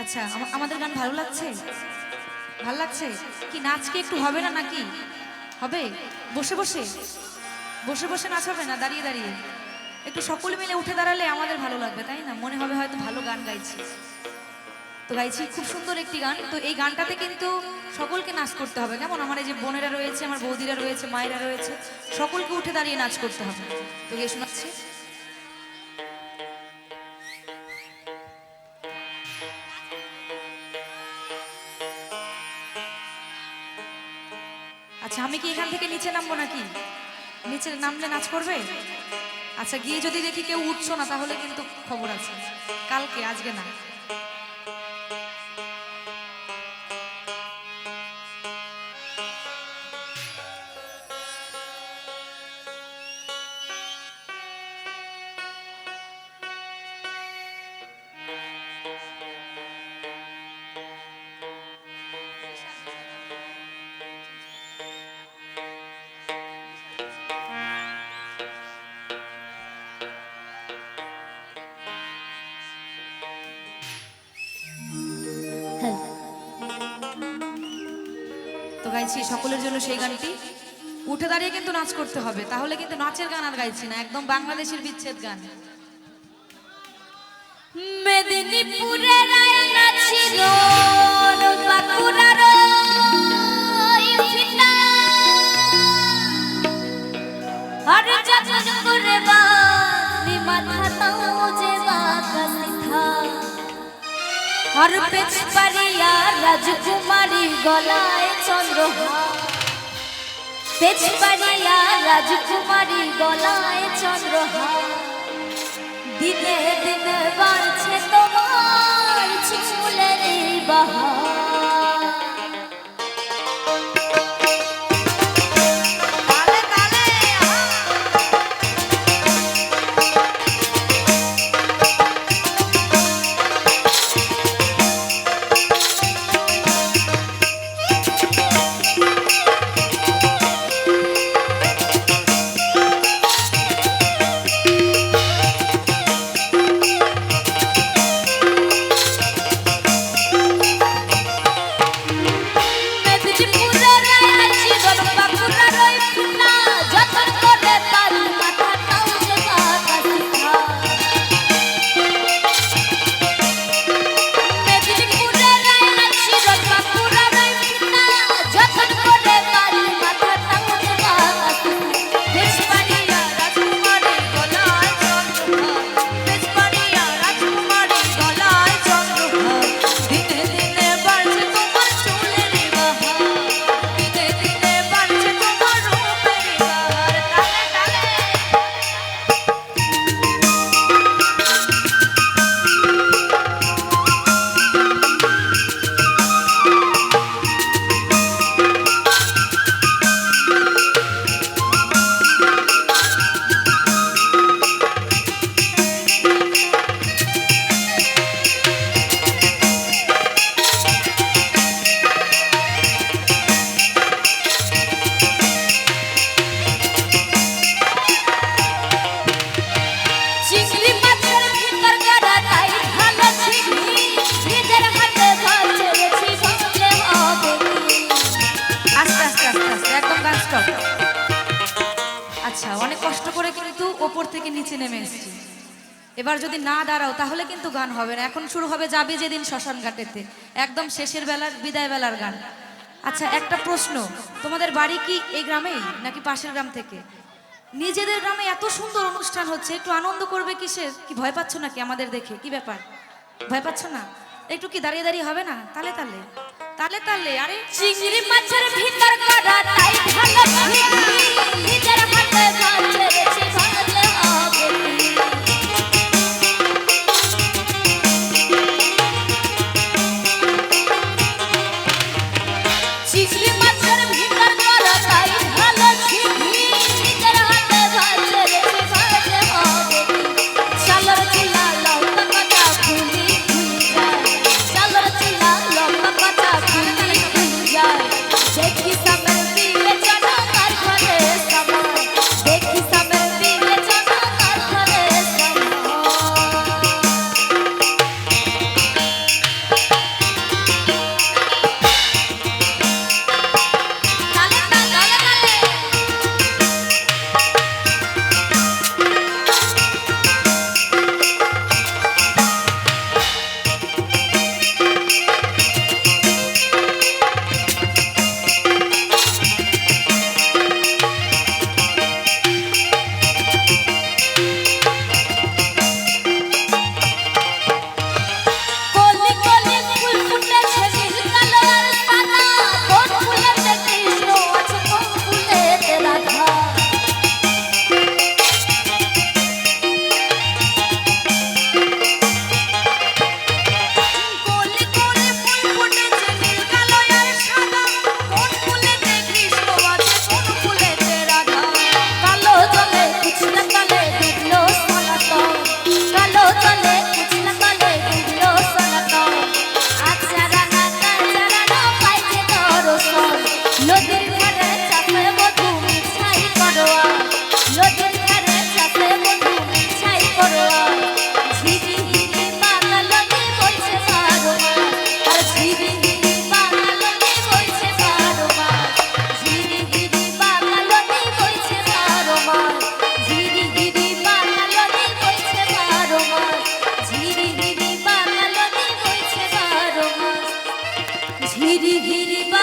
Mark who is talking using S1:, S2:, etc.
S1: আচ্ছা আমাদের গান ভালো লাগছে? ভালো লাগছে? কি নাচ কি একটু হবে না নাকি? হবে? বসে বসে। বসে বসে নাচ হবে না? দাঁড়িয়ে দাঁড়িয়ে। একটু সকলে মিলে উঠে দাঁড়ালে আমাদের ভালো লাগবে, তাই না? মনে হবে হয়তো ভালো গান গাইছি। তো গাইছি খুব সুন্দর একটি গান। তো এই গানটাতে কিন্তু সকলকে নাচ করতে হবে। কেমন? আমার এই যে বোনেরা রয়েছে, আমার বৌদিরা রয়েছে, মায়েরা রয়েছে, সকলকে উঠে দাঁড়িয়ে নাচ করতে হবে। তো গিয়ে শোনাচ্ছি। আমি কি এখান থেকে নিচে নামবো নাকি? নিচে নামলে নাচ করবে? আচ্ছা গিয়ে যদি দেখি কেউ উঠছো না, তাহলে কিন্তু খবর আছে। কালকে, আজকে না। গাইছি, সকলের জন্য সেই গানটি উঠে দাঁড়িয়ে কিন্তু নাচ করতে হবে, তাহলে কিন্তু নাচের গান আর গাইছি না, একদম বাংলাদেশের বিচ্ছেদ গান
S2: মেদিনীপুরের ইফিতা। আর পেছ পারিয়া রাজকুমারী গলায় চন্দ্রহার পেছ পারিয়া রাজকুমারী গলায় চন্দ্রহার দিনে দিনে বাড়ছে তোমার চুলের বাহার
S1: কষ্ট করে কিন্তু ওপর থেকে নিচে নেমে এসেছি। এবার যদি না দাঁড়াও, তাহলে কিন্তু গান হবে না। এখন শুরু হবে যাবে যেদিন শ্মশান ঘাটেতে। একদম শেষের বেলার, বিদায় বেলার গান। আচ্ছা একটা প্রশ্ন। তোমাদের বাড়ি কি এই গ্রামেই, নাকি পাশের গ্রাম থেকে? নিজেদের গ্রামে এত সুন্দর অনুষ্ঠান হচ্ছে, একটু আনন্দ করবে কিসের? কি ভয় পাচ্ছ নাকি আমাদের দেখে? কি ব্যাপার? ভয় পাচ্ছ না? একটু কি দাঁড়িয়ে দাঁড়িয়ে হবে না? তালে তালে। তালে তালে, আরে,
S2: চিংড়ি মাছের ভিতর গড়া তাই ভালো ছিলি নিজের হাতে ভাত ছেড়েছি ভাবলে ঝিরি ঝিরি বা